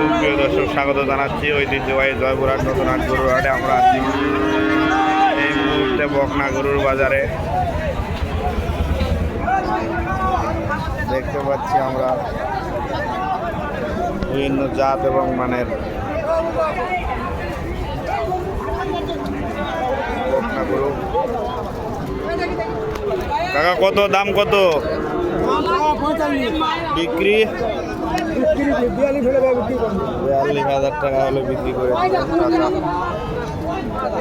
সুপ্রিয় দর্শক স্বাগত জানাচ্ছি ঐতিহ্যবাহী জয়পুরহাট নতুনহাট গরুর হাটে আমরা আছি এই মুহূর্তে বকনা গরুর বাজারে। দেখতে পাচ্ছি আমরা বিভিন্ন জাত এবং মানের বকনা গরু। কাকা কত? দাম কত? বিক্রি? বিয়াল্লিশ হাজার টাকা হলে বিক্রি করে দিবেন কাকা।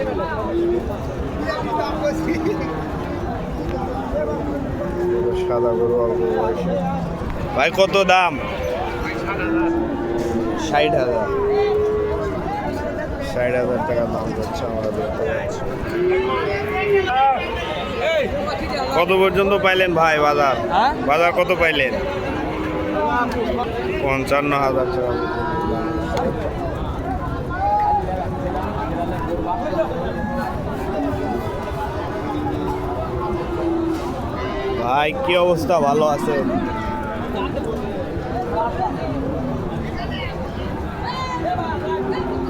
গরু সাদা গরু অল্প বয়সে ভাই কত দাম ষাট হাজার ষাট হাজার টাকা দাম যাচ্ছে আমরা দেখতে পাচ্ছি কত পর্যন্ত পাইলেন ভাই বাজার হ্যাঁ? বাজার কত পাইলেন পঞ্চান্ন হাজার টাকা। ভাই কি অবস্থা? ভালো আছে?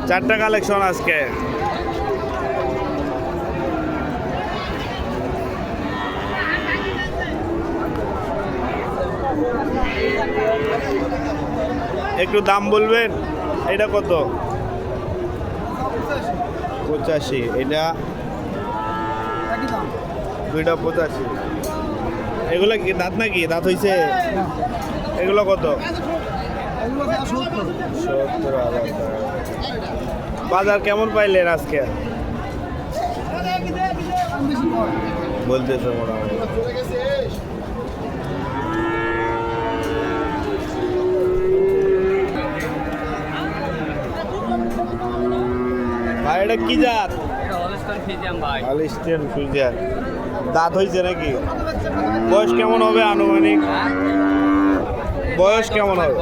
চারটা কালেকশন আজকে। একটু দাম বলবেন? এটা কত? পঁচাশি। এটা? দুইটা পঁচাশি। এগুলো কি দাঁত নাকি? দাঁত হইছে? এগুলো কত? বাজার কেমন পাইলেন আজকে? বলতেছে মোটামুটি ভাই এটা কি জাত? আলিস্টেন ফিজার দাঁত হয়েছে নাকি? বয়স কেমন হবে আনুমানিক? বয়স কেমন হবে।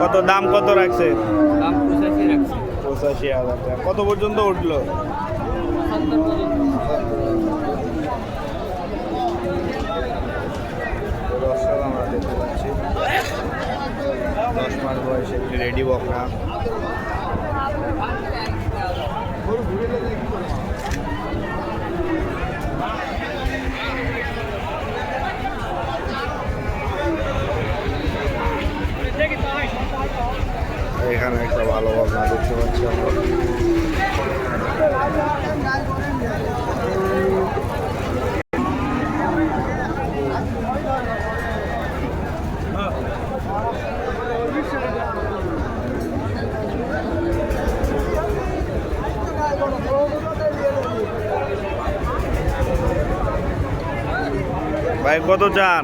কত দাম কত রাখছে? পঁচাশি হাজার টাকা। কত পর্যন্ত উঠল? দশ মাস বয়সে একটি রেডি বকরা এখানে একটা ভালো ভাবনা দেখতে পাচ্ছি আমরা। ভাই কত চান?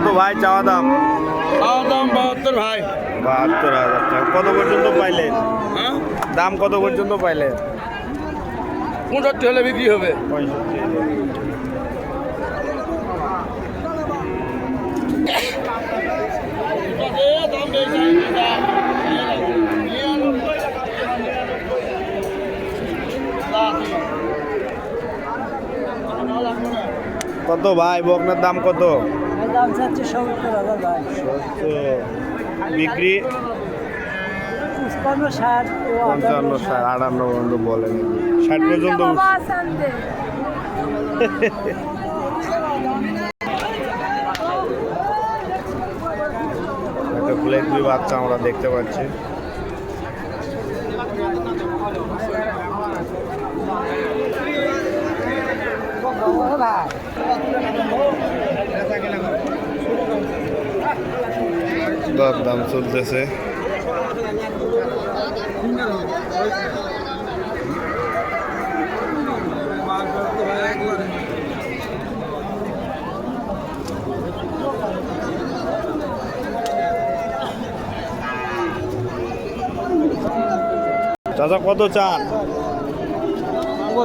কত ভাই চাওয়া দাম? চাওয়া দাম বাহাত্তর ভাই। বাহাত্তর হাজার টাকা। কত পর্যন্ত পাইলেন হ্যাঁ? দাম কত পর্যন্ত পাইলেন পঁচাত্তর হলে বিক্রি হবে। পঁয়ষট্টি কত ভাই? বকনার দাম কত? দাম চাচ্ছে সত্তর হাজার ভাই। বিক্রি? পঞ্চান্ন ষাট পঞ্চান্ন ষাট আটান্ন পর্যন্ত বলেন। ষাট পর্যন্ত একটা ব্ল্যাক বাচ্চা আমরা দেখতে পাচ্ছি। দর দাম চলতেছে। দাদা কত চান?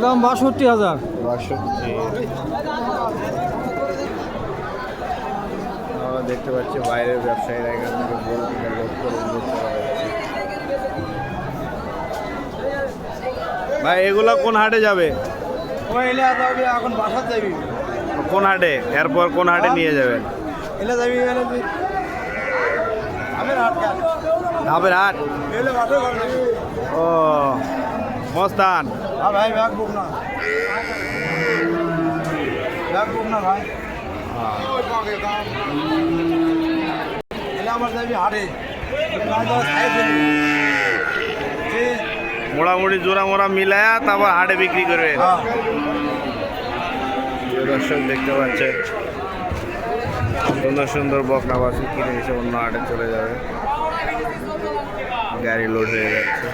দাম বাষট্টি হাজার। বাষট্টি। আমরা দেখতে পাচ্ছি বাইরের ব্যবসায়ীরা এখান থেকে গরু কিনে লোড করে। ভাই এগুলো কোন হাটে যাবে? এখন বাসা যাবি কোন হাটে? এরপর কোন হাটে নিয়ে যাবেন? এলে যাবি ধাপের হাট ও মস্তান। ভাই ব্যাগ বুক না। ব্যাগ বুক না ভাই। মোড়ামুড়ি জোড়া মোড়া মিলায়া তারপর হাটে বিক্রি করবে। হ্যাঁ। দর্শক দেখতে পাচ্ছেন। সুন্দর সুন্দর বকনা বাসু কিনে এসে অন্য হাটে চলে যাবে। গাড়ি লোড হয়ে যাচ্ছে